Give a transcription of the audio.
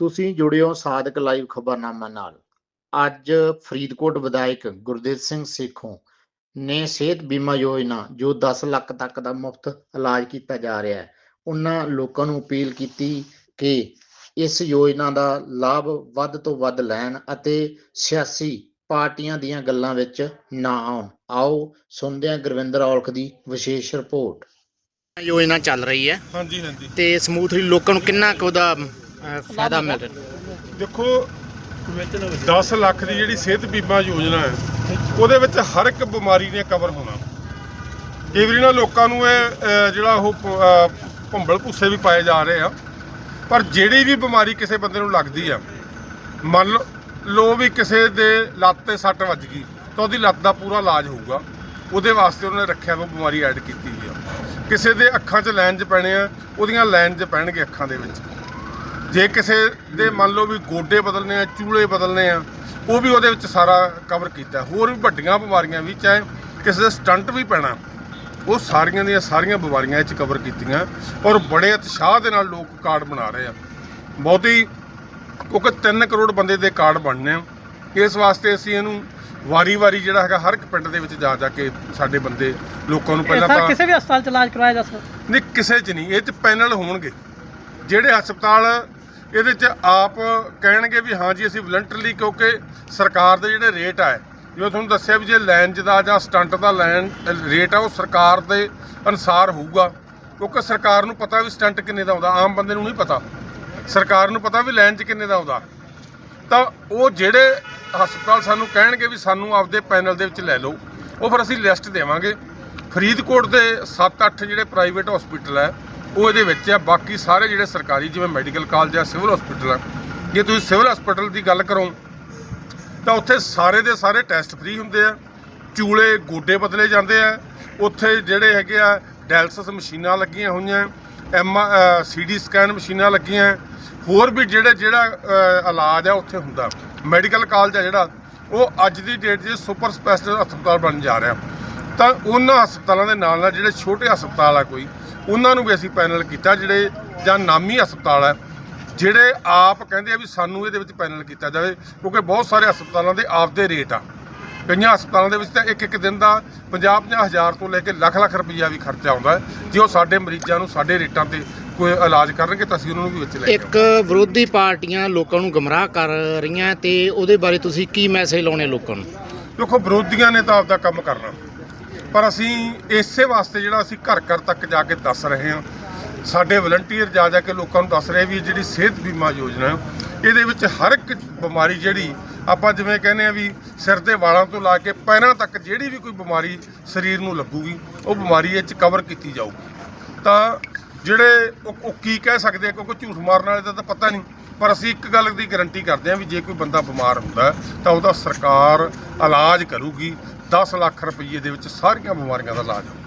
ਤੁਸੀਂ ਜੁੜਿਓ ਸਾਦਕ ਲਾਈਵ ਖਬਰਨਾਮਾ ਨਾਲ। ਅੱਜ ਫਰੀਦਕੋਟ ਵਿਧਾਇਕ ਗੁਰਦੇਵ ਸਿੰਘ ਸੇਖੋਂ ਨੇ ਸਿਹਤ ਬੀਮਾ ਯੋਜਨਾ ਜੋ 10 ਲੱਖ ਤੱਕ ਦਾ ਮੁਫਤ ਇਲਾਜ ਕੀਤਾ ਜਾ ਰਿਹਾ ਹੈ ਉਹਨਾਂ ਲੋਕਾਂ ਨੂੰ ਅਪੀਲ ਕੀਤੀ ਕਿ ਇਸ ਯੋਜਨਾ ਦਾ ਲਾਭ ਵੱਧ ਤੋਂ ਵੱਧ ਲੈਣ ਅਤੇ ਸਿਆਸੀ ਪਾਰਟੀਆਂ ਦੀਆਂ ਗੱਲਾਂ ਵਿੱਚ ਨਾ ਆਉਣ। ਆਓ ਸੁਣਦੇ ਹਾਂ ਗੁਰਵਿੰਦਰ ਔਲਖ ਦੀ ਵਿਸ਼ੇਸ਼ ਰਿਪੋਰਟ। ਯੋਜਨਾ ਚੱਲ ਰਹੀ ਹੈ ਹਾਂਜੀ ਹਾਂਜੀ। ਤੇ ਸਮੂਥਲੀ ਲੋਕਾਂ ਨੂੰ ਕਿੰਨਾ ਕੁ ਉਹਦਾ ਫਾਇਦਾ ਮਿਲ ਰਿਹਾ। ਦੇਖੋ 10 ਲੱਖ ਦੀ ਜਿਹੜੀ ਸਿਹਤ ਬੀਮਾ ਯੋਜਨਾ ਹੈ ਉਹਦੇ ਵਿੱਚ ਹਰ ਇੱਕ ਬਿਮਾਰੀ ਨੇ ਕਵਰ ਹੋਣਾ। ਕਈ ਵਾਰੀ ਨਾ ਲੋਕਾਂ ਨੂੰ ਇਹ ਜਿਹੜਾ ਉਹ ਭੰਬਲ ਭੁੱਸੇ ਵੀ ਪਾਏ ਜਾ ਰਹੇ ਆ। ਪਰ ਜਿਹੜੀ ਵੀ ਬਿਮਾਰੀ ਕਿਸੇ ਬੰਦੇ ਨੂੰ ਲੱਗਦੀ ਆ ਮੰਨ ਲਓ- ਲਓ ਵੀ ਕਿਸੇ ਦੇ ਲੱਤ ਤੇ ਸੱਟ ਵੱਜ ਗਈ ਤਾਂ ਉਹਦੀ ਲੱਤ ਦਾ ਪੂਰਾ ਇਲਾਜ ਹੋਊਗਾ। ਉਹਦੇ ਵਾਸਤੇ ਉਹਨੇ ਰੱਖਿਆ ਉਹ ਬਿਮਾਰੀ ਐਡ ਕੀਤੀ ਹੋਈ ਆ। ਕਿਸੇ ਦੇ ਅੱਖਾਂ 'ਚ ਲੈਂਜ ਪੈਣੇ ਆ ਉਹਦੀਆਂ ਲੈਂਜ ਪੈਣਗੇ ਅੱਖਾਂ ਦੇ ਵਿੱਚ। ਜੇ ਕਿਸੇ ਦੇ ਮੰਨ ਲਓ ਵੀ ਗੋਡੇ ਬਦਲਨੇ ਆ ਚੂਲੇ ਬਦਲਨੇ ਆ ਉਹ ਵੀ ਉਹਦੇ ਵਿੱਚ ਸਾਰਾ ਕਵਰ ਕੀਤਾ। ਹੋਰ ਵੀ ਵੱਡੀਆਂ ਬਿਮਾਰੀਆਂ ਵੀ ਚਾਹੇ ਕਿਸੇ ਦੇ ਸਟੰਟ ਵੀ ਪੈਣਾ ਉਹ ਸਾਰੀਆਂ ਦੀਆਂ ਸਾਰੀਆਂ ਬਿਮਾਰੀਆਂ ਇਹ 'ਚ ਕਵਰ ਕੀਤੀਆਂ ਔਰ ਬੜੇ ਉਤਸ਼ਾਹ ਦੇ ਨਾਲ ਲੋਕ ਕਾਰਡ ਬਣਾ ਰਹੇ ਆ। ਬਹੁਤੀ ਕਿਉਂਕਿ 3 ਕਰੋੜ ਬੰਦੇ ਦੇ ਕਾਰਡ ਬਣਨੇ ਆ। ਇਸ ਵਾਸਤੇ ਅਸੀਂ ਇਹਨੂੰ ਵਾਰੀ-ਵਾਰੀ ਜਿਹੜਾ ਹੈਗਾ ਹਰ ਇੱਕ ਪਿੰਡ ਦੇ ਵਿੱਚ ਜਾ ਜਾ ਕੇ ਸਾਡੇ ਬੰਦੇ ਲੋਕਾਂ ਨੂੰ ਪਹਿਲਾਂ ਤਾਂ ਕਿਸੇ ਵੀ ਹਸਪਤਾਲ ਚ ਇਲਾਜ ਕਰਵਾਇਆ ਜਾ ਸਕਦਾ? ਨਹੀਂ ਕਿਸੇ 'ਚ ਨਹੀਂ ਇਹ 'ਚ ਪੈਨਲ ਹੋਣਗੇ। ਜਿਹੜੇ ਹਸਪਤਾਲ ਇਹਦੇ 'ਚ ਆਪ ਕਹਿਣਗੇ ਵੀ ਹਾਂ ਜੀ, ਅਸੀਂ ਵਲੰਟਰਲੀ ਕਿਉਂਕਿ ਸਰਕਾਰ ਦੇ ਜਿਹੜੇ ਰੇਟ ਆ, ਜਿਵੇਂ ਤੁਹਾਨੂੰ ਦੱਸਿਆ ਵੀ ਜੇ ਲੈਂਜ ਦਾ ਜਾਂ ਸਟੰਟ ਦਾ ਲੈਣ ਰੇਟ ਆ, ਉਹ ਸਰਕਾਰ ਦੇ ਅਨੁਸਾਰ ਹੋਊਗਾ। ਕਿਉਂਕਿ ਸਰਕਾਰ ਨੂੰ ਪਤਾ ਵੀ ਸਟੰਟ ਕਿੰਨੇ ਦਾ ਆਉਂਦਾ, ਆਮ ਬੰਦੇ ਨੂੰ ਨਹੀਂ ਪਤਾ। ਸਰਕਾਰ ਨੂੰ ਪਤਾ ਵੀ ਲੈਂਜ ਕਿੰਨੇ ਦਾ ਆਉਂਦਾ। ਤਾਂ ਉਹ ਜਿਹੜੇ ਹਸਪਤਾਲ ਸਾਨੂੰ ਕਹਿਣਗੇ ਵੀ ਸਾਨੂੰ ਆਪਦੇ ਪੈਨਲ ਦੇ ਵਿੱਚ ਲੈ ਲਓ, ਉਹ ਫਿਰ ਅਸੀਂ ਲਿਸਟ ਦੇਵਾਂਗੇ। ਫਰੀਦਕੋਟ ਦੇ 7-8 ਜਿਹੜੇ ਪ੍ਰਾਈਵੇਟ ਹਸਪੀਟਲ ਹੈ ਉਹ ਇਹਦੇ ਵਿੱਚ ਆ, ਬਾਕੀ ਸਾਰੇ ਜਿਹੜੇ ਸਰਕਾਰੀ, ਜਿਵੇਂ ਮੈਡੀਕਲ ਕਾਲਜ ਆ, ਸਿਵਲ ਹਸਪੀਟਲ ਆ, ਜੇ ਤੁਸੀਂ ਸਿਵਲ ਹਸਪੀਟਲ ਦੀ ਗੱਲ ਕਰੋ, ਤਾਂ ਉੱਥੇ ਸਾਰੇ ਦੇ ਸਾਰੇ ਟੈਸਟ ਫ੍ਰੀ ਹੁੰਦੇ ਆ, ਚੂਲੇ, ਗੋਡੇ ਬਦਲੇ ਜਾਂਦੇ ਆ, ਉੱਥੇ ਜਿਹੜੇ ਹੈਗੇ ਆ, ਡਾਇਲਸਿਸ ਮਸ਼ੀਨਾਂ ਲੱਗੀਆਂ ਹੋਈਆਂ, ਐਮ ਸੀਡੀ ਸਕੈਨ ਮਸ਼ੀਨਾਂ ਲੱਗੀਆਂ, ਹੋਰ ਵੀ ਜਿਹੜੇ, ਜਿਹੜਾ ਇਲਾਜ ਆ, ਉੱਥੇ ਹੁੰਦਾ। ਮੈਡੀਕਲ ਕਾਲਜ ਆ ਜਿਹੜਾ, ਉਹ ਅੱਜ ਦੀ ਡੇਟ 'ਚ ਸੁਪਰ ਸਪੈਸ਼ਲਿਟੀ ਹਸਪਤਾਲ ਬਣ ਜਾ ਰਿਹਾ। ਤਾਂ ਉਹਨਾਂ ਹਸਪਤਾਲਾਂ ਦੇ ਨਾਲ ਨਾਲ ਜਿਹੜੇ ਛੋਟੇ ਹਸਪਤਾਲ ਆ ਕੋਈ ਉਹਨਾਂ ਨੂੰ ਵੀ ਅਸੀਂ ਪੈਨਲ ਕੀਤਾ ਜਿਹੜੇ ਜਾਂ ਨਾਮੀ ਹਸਪਤਾਲ ਆ ਜਿਹੜੇ ਆਪ ਕਹਿੰਦੇ ਆ ਵੀ ਸਾਨੂੰ ਇਹਦੇ ਵਿੱਚ ਪੈਨਲ ਕੀਤਾ ਜਾਵੇ ਕਿਉਂਕਿ ਬਹੁਤ ਸਾਰੇ ਹਸਪਤਾਲਾਂ ਦੇ ਆਪਦੇ ਰੇਟ ਆ। ਕਈਆਂ ਹਸਪਤਾਲਾਂ ਦੇ ਵਿੱਚ ਤਾਂ ਇੱਕ ਇੱਕ ਦਿਨ ਦਾ 50 ਹਜ਼ਾਰ ਤੋਂ ਲੈ ਕੇ ਲੱਖ ਲੱਖ ਰੁਪਈਆ ਵੀ ਖਰਚਾ ਆਉਂਦਾ ਹੈ। ਜੇ ਉਹ ਸਾਡੇ ਮਰੀਜ਼ਾਂ ਨੂੰ ਸਾਡੇ ਰੇਟਾਂ ਤੇ ਕੋਈ ਇਲਾਜ ਕਰਨਗੇ ਤਾਂ ਅਸੀਂ ਉਹਨਾਂ ਨੂੰ ਵੀ ਵਿੱਚ ਲੈ ਇੱਕ ਵਿਰੋਧੀ ਪਾਰਟੀਆਂ ਲੋਕਾਂ ਨੂੰ ਗਮਰਾਹ ਕਰ ਰਹੀਆਂ ਤੇ ਉਹਦੇ ਬਾਰੇ ਤੁਸੀਂ ਕੀ ਮੈਸੇਜ ਲਾਉਣੇ ਲੋਕਾਂ ਨੂੰ? ਦੇਖੋ ਵਿਰੋਧੀਆਂ ਨੇ ਤਾਂ ਆਪਦਾ ਕੰਮ ਕਰਨਾ। ਪਰ ਅਸੀਂ ਇਸੇ ਵਾਸਤੇ ਜਿਹੜਾ ਅਸੀਂ ਘਰ ਘਰ ਤੱਕ ਜਾ ਕੇ ਦੱਸ ਰਹੇ ਹਾਂ। ਸਾਡੇ ਵਲੰਟੀਅਰ ਜਾ ਜਾ ਕੇ ਲੋਕਾਂ ਨੂੰ ਦੱਸ ਰਹੇ ਵੀ ਇਹ ਜਿਹੜੀ ਸਿਹਤ ਬੀਮਾ ਯੋਜਨਾ ਇਹਦੇ ਵਿੱਚ ਹਰ ਇੱਕ ਬਿਮਾਰੀ ਜਿਹੜੀ ਆਪਾਂ ਜਿਵੇਂ ਕਹਿੰਦੇ ਆ ਵੀ ਸਿਰ ਦੇ ਵਾਲਾਂ ਤੋਂ ਲਾ ਕੇ ਪੈਰਾਂ ਤੱਕ ਜਿਹੜੀ ਵੀ ਕੋਈ ਬਿਮਾਰੀ ਸਰੀਰ ਨੂੰ ਲੱਗੂਗੀ, ਉਹ ਬਿਮਾਰੀ ਇਹ 'ਚ ਕਵਰ ਕੀਤੀ ਜਾਊਗੀ। ਤਾਂ ਜਿਹੜੇ ਉਹ ਉਹ ਕੀ ਕਹਿ ਸਕਦੇ ਕਿਉਂਕਿ ਝੂਠ ਮਾਰਨ ਵਾਲੇ ਦਾ ਤਾਂ ਪਤਾ ਨਹੀਂ, ਪਰ ਅਸੀਂ ਇੱਕ ਗੱਲ ਦੀ ਗਾਰੰਟੀ ਕਰਦੇ ਹਾਂ ਵੀ ਜੇ ਕੋਈ ਬੰਦਾ ਬਿਮਾਰ ਹੁੰਦਾ ਤਾਂ ਉਹਦਾ ਸਰਕਾਰ ਇਲਾਜ ਕਰੂਗੀ 10 ਲੱਖ ਰੁਪਏ ਦੇ ਵਿੱਚ ਸਾਰੀਆਂ ਬਿਮਾਰੀਆਂ ਦਾ ਇਲਾਜ ਹੋਊ